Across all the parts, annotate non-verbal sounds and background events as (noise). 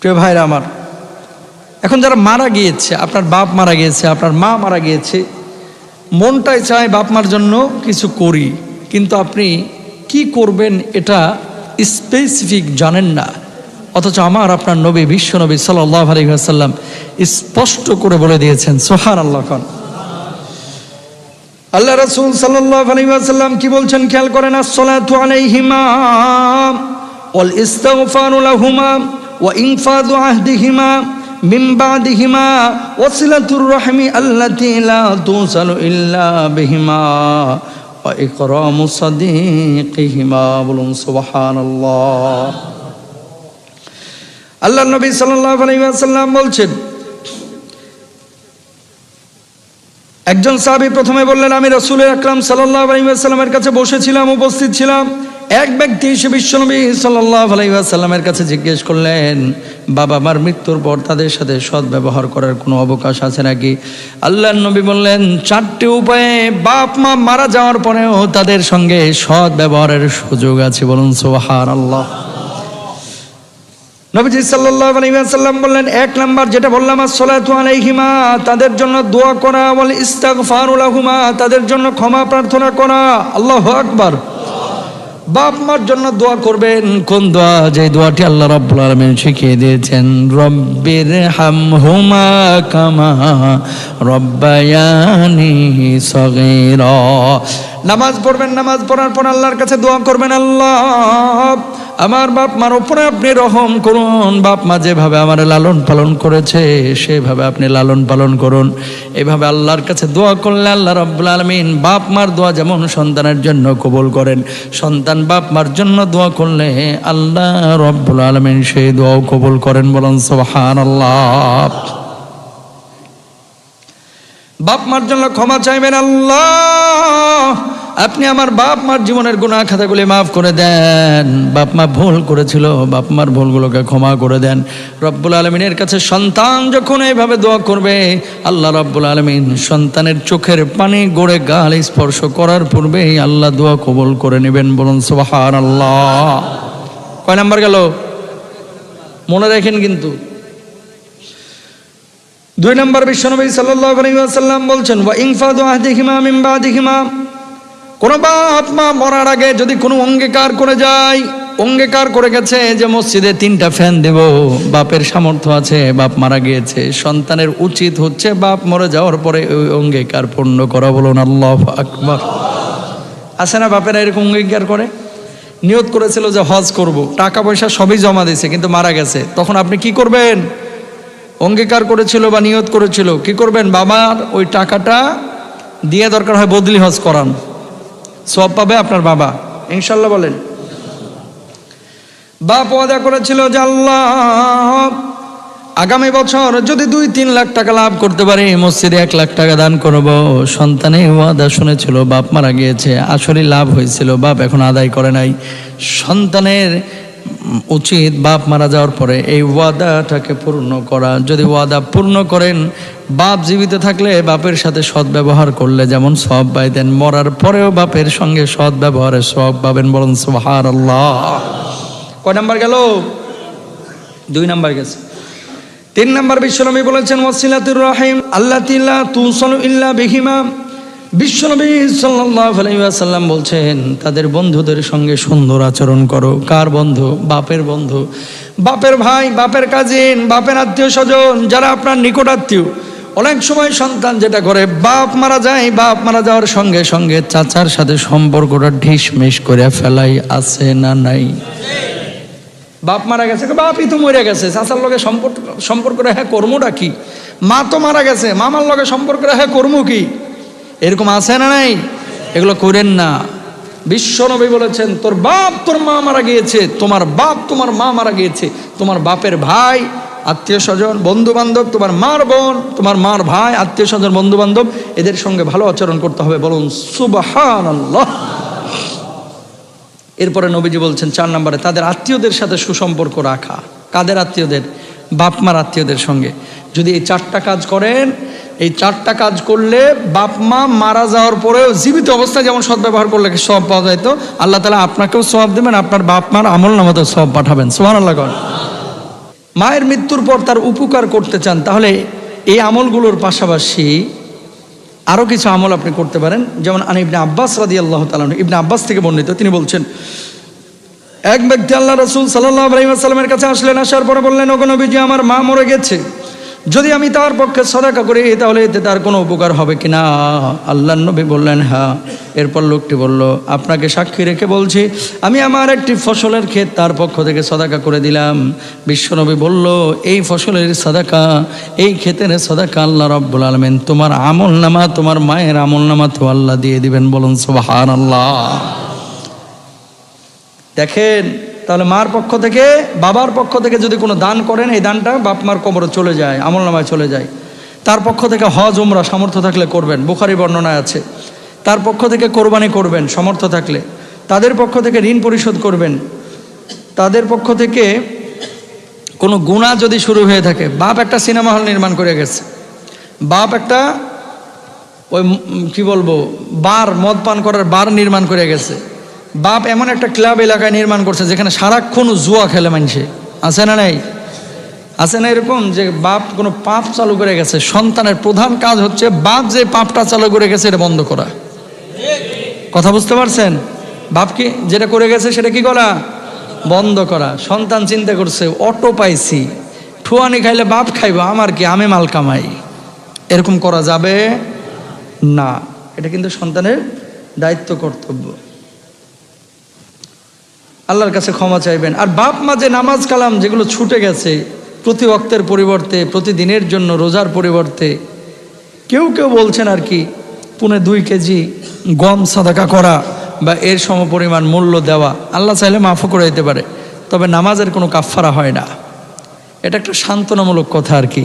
প্রিয় ভাইরা আমার, এখন যারা মারা গিয়েছে, আপনার বাপ মারা গিয়েছে, আপনার মা মারা গিয়েছে, মনটাই চায় বাপ মার জন্য কিছু করি, কিন্তু আপনি কি করবেন এটা স্পেসিফিক জানেন না। অথচ আমার আপনার নবী, বিশ্ব নবী সাল্লাহ আলহিহাসাল্লাম স্পষ্ট করে বলে দিয়েছেন সোহান আল্লাহ খান আল্লাহ রসুল সাল্লাহ আলহিহাসাল্লাম কি বলছেন খেয়াল করেন, আসসালাতু আলাইহিমা ওয়াল ইস্তাগফারু লাহুমা। আহদিহিমা মিন বাদিহিমা ওয়াসিলাতুর রাহমি আল্লাতী লা তুসালু ইল্লা বিহিমা ওয়া ইকরামু সাদিকিহিমা বলুন সুবহানাল্লাহ। আল্লাহ নবী সাল্লাল্লাহু আলাইহি বলছেন, একজন সাহাবী প্রথমে বললেন, আমি রসুলের আকরাম সাল্লাহ আলাইসাল্লামের কাছে বসেছিলাম, উপস্থিত ছিলাম। এক ব্যক্তি এসে বিশ্বনবী সাল্লাহ আলাইসাল্লামের কাছে জিজ্ঞেস করলেন, বাবা মার মৃত্যুর পর তাদের সাথে সৎ ব্যবহার করার কোনো অবকাশ আছে নাকি? আল্লাহ নবী বললেন, চারটি উপায়ে বাপ মা মারা যাওয়ার পরেও তাদের সঙ্গে সৎ ব্যবহারের সুযোগ আছে। বলুন সোহার আল্লাহ নবীজি সাল্লাল্লাহু আলাইহি ওয়াসাল্লাম বললেন, এক নাম্বার যেটা বললাম আলাইহিমা, তাদের জন্য দোয়া করা, ওয়াল ইস্তিগফারু লাহুমা, তাদের জন্য ক্ষমা প্রার্থনা করা। আল্লাহ আকবার। বাপ মার জন্য দোয়া করবেন। কোন দোয়া? যে দোয়াটি আল্লাহ রব্বুল আলামিন শিখিয়ে দিয়েছেন। রব্বির হাম হুমা কামা রব্বায়ানি সগীরা নামাজ পড়বেন, নামাজ পড়ার পর আল্লাহর কাছে দোয়া করবেন, আল্লাহ, আমার বাপ মার উপরে আপনি রহম করুন, বাপ মা যেভাবে আমার লালন পালন করেছে, সেভাবে আপনি লালন পালন করুন। এভাবে আল্লাহর কাছে দোয়া করলে আল্লাহ রব্বুল আলমিন বাপ মার দোয়া যেমন সন্তানের জন্য কবুল করেন, সন্তান বাপ মার জন্য দোয়া করলে আল্লাহ রব্বুল আলমিন সেই দোয়াও কবুল করেন, বলেন সোহান আল্লাহ বাপ মার জন্য ক্ষমা চাইবেন, আল্লাহ আপনি আমার বাপ মার জীবনের গুণা খাতাগুলি মাফ করে দেন। বাপ মা ভুল করেছিল, বাপ মার ভুলগুলোকে ক্ষমা করে দেন। রব্বুল আলমিনের কাছে সন্তান যখন এইভাবে দোয়া করবে, আল্লাহ রব্বুল আলমিন সন্তানের চোখের পানি গড়ে গাল স্পর্শ করার পূর্বেই আল্লাহ দোয়া কবুল করে নেবেন বলুন সোহান আল্লাহ কয় নাম্বার গেল? মনে রাখেন কিন্তু। দুই নম্বর বিশ্বনবী সাল্লাল্লাহু আলাইহি ওয়াসাল্লাম বলছেন, ওয়া ইনফাদু আহদিহিমা মিন বাদিহিমা। কোন বাপ মা মরার আগে যদি কোনো অঙ্গীকার করে যায়, অঙ্গীকার করে গেছে যে মসজিদে তিনটা ফ্যান দেব, বাপের সামর্থ্য আছে, বাপ মারা গিয়েছে, সন্তানের উচিত হচ্ছে বাপ মরে যাওয়ার পরে ওই অঙ্গীকার পূর্ণ করা, বলুন আল্লাহ আকবার। আছে না বাপেরা এরকম অঙ্গীকার করে? নিয়ত করেছিল যে হজ করব, টাকা পয়সা সবই জমা দিয়েছে, কিন্তু মারা গেছে। তখন আপনি কি করবেন? অঙ্গীকার করেছিল বা নিয়ত করেছিল, কি করবেন? বাবার ওই টাকাটা দিয়ে দরকার হয় বদলি হজ করান। সব পাবে আপনার বাবা। ইনশাল্লাহ বলেন। বাপ ওয়াদা করেছিল যে আল্লাহ আগামী বছর যদি দুই তিন লাখ টাকা লাভ করতে পারি মসজিদে এক লাখ টাকা দান করব। সন্তানে ওয়াদা শুনেছিল বাপ মারা গিয়েছে আসলে লাভ হয়েছিল বাপ এখন আদায় করে নাই। সন্তানের উচিত বাপ মারা যাওয়ার পরে এই ওয়াদাটাকে পূর্ণ করা। যদি ওয়াদা পূর্ণ করেন, বাপ জীবিত থাকলে বাপের সাথে সৎ ব্যবহার করলে যেমন সব পাইতেন, মরার পরেও বাপের সঙ্গে সৎ ব্যবহারে সব পাবেন বলেন সুবহান আল্লাহ কয় নাম্বার গেল? দুই নাম্বার গেছে। তিন নাম্বার বিশ্বনবী বলেছেন, ওয়াসিলাতুর রাহিম আল্লাহ তিল্লা তুসলু ইল্লা বিহিমা। বিশ্বনবী ওয়াসাল্লাম বলছেন, তাদের বন্ধুদের সঙ্গে সুন্দর আচরণ করো। কার বন্ধু? বাপের বন্ধু। বাপের ভাই, বাপের কাজিন বাপের আত্মীয় স্বজন যারা আপনার নিকট আত্মীয়। অনেক সময় সন্তান যেটা করে, বাপ মারা যায়, বাপ মারা যাওয়ার সঙ্গে সঙ্গে চাচার সাথে সম্পর্কটা ঢিস মিস করে ফেলাই আছে না নাই? বাপ মারা গেছে বাপই তো মরে গেছে। চাচার লগে সম্পর্ক সম্পর্ক হ্যাঁ কর্মটা কি? মা তো মারা গেছে, মামার লগে সম্পর্ক হ্যাঁ কর্ম কি? এরকম আছে না নাই? এগুলো করেন না। বিশ্ব নবী বলেছেন, তোর বাপ তোর মা মারা গিয়েছে, তোমার বাপ তোমার মা মারা গিয়েছে, তোমার বাপের ভাই, আত্মীয় স্বজন বন্ধু বান্ধব তোমার মার বোন, তোমার মার ভাই, আত্মীয় স্বজন বন্ধু বান্ধব এদের সঙ্গে ভালো আচরণ করতে হবে। বলুন সুবাহান এরপরে নবীজি বলছেন, চার নম্বরে, তাদের আত্মীয়দের সাথে সুসম্পর্ক রাখা। কাদের আত্মীয়দের? বাপ মার আত্মীয়দের সঙ্গে। যদি এই চারটা কাজ করেন এই চারটা কাজ করলে বাপ মা মারা যাওয়ার পরেও জীবিত অবস্থায় যেমন সদ্ব্যবহার করলে সব পাওয়া যায় তো, আল্লাহ তালা আপনাকেও সব দেবেন, আপনার বাপ মার আমল নামাতেও সব পাঠাবেন। সোহান আল্লাহ মায়ের মৃত্যুর পর তার উপকার করতে চান, তাহলে এই আমলগুলোর পাশাপাশি আরও কিছু আমল আপনি করতে পারেন। যেমন আন ইবনে আব্বাস রাদি আল্লাহ তালন ইবনে আব্বাস থেকে বর্ণিত, তিনি বলছেন, এক ব্যক্তি আল্লাহ রসুল সাল্লাহ আলহিমাসাল্লামের কাছে আসলেন, আসার পরে বললেন, ওগো নবীজি, আমার মা মরে গেছে। যদি আমি তার পক্ষে সদাকা করি, তাহলে এতে তার কোনো উপকার হবে কি না আল্লাহ নবী বললেন হ্যাঁ। এরপর লোকটি বলল, আপনাকে সাক্ষী রেখে বলছি, আমি আমার একটি ফসলের ক্ষেত তার পক্ষ থেকে সদাকা করে দিলাম। বিশ্বনবী বলল, এই ফসলের সদাকা, এই ক্ষেতের সদাকা আল্লাহ রব্বুল আলমেন, তোমার আমল নামা, তোমার মায়ের আমল নামা তো আল্লাহ দিয়ে দিবেন বলুন সোবাহান আল্লাহ দেখেন তাহলে মার পক্ষ থেকে, বাবার পক্ষ থেকে যদি কোনো দান করেন, এই দানটা বাপ মার কোমরে চলে যায়, আমল নামায় চলে যায়। তার পক্ষ থেকে হজ, উমরা সামর্থ্য থাকলে করবেন, বুখারি বর্ণনায় আছে। তার পক্ষ থেকে কোরবানি করবেন সমর্থ থাকলে। তাদের পক্ষ থেকে ঋণ পরিশোধ করবেন। তাদের পক্ষ থেকে কোনো গুণা যদি শুরু হয়ে থাকে, বাপ একটা সিনেমা হল নির্মাণ করে গেছে। বাপ একটা ওই কি বলব, বার, মদ পান করার বার নির্মাণ করে গেছে। বাপ এমন একটা ক্লাব এলাকায় নির্মাণ করছে যেখানে সারাক্ষণ জুয়া খেলে মানুষে। আছে না নাই? আছে না এরকম যে বাপ কোনো পাপ চালু করে গেছে, সন্তানের প্রধান কাজ হচ্ছে বাপ যে পাপটা চালু করে গেছে এটা বন্ধ করা। কথা বুঝতে পারছেন? বাপ কি যেটা করে গেছে সেটা কি করা? বন্ধ করা। সন্তান চিন্তা করছে, অটো পাইছি। ঠুয়ানি খাইলে বাপ খাইব, আমার কি? আমি মাল কামাই। এরকম করা যাবে না। এটা কিন্তু সন্তানের দায়িত্ব কর্তব্য। আল্লাহর কাছে ক্ষমা চাইবেন। আর বাপ মা যে নামাজ কালাম যেগুলো ছুটে গেছে, প্রতি অক্তের পরিবর্তে, প্রতিদিনের জন্য রোজার পরিবর্তে, কেউ কেউ বলছেন আর কি, পুনে দুই কেজি গম সাদাকা করা বা এর সমপরিমাণ মূল্য দেওয়া, আল্লাহ চাইলে মাফও করে দিতে পারে, তবে নামাজের কোনো কাফফারা হয় না। এটা একটা সান্ত্বনামূলক কথা আর কি।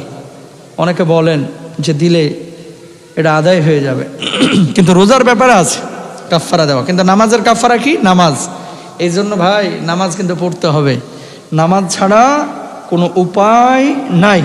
অনেকে বলেন যে দিলে এটা আদায় হয়ে যাবে। (clears throat) কিন্তু রোজার ব্যাপারে আছে কাফফারা দেওয়া। কিন্তু নামাজের কাফফারা কি? নামাজ। এই জন্য ভাই নামাজ কিন্তু পড়তে হবে। নামাজ ছাড়া কোনো উপায় নাই।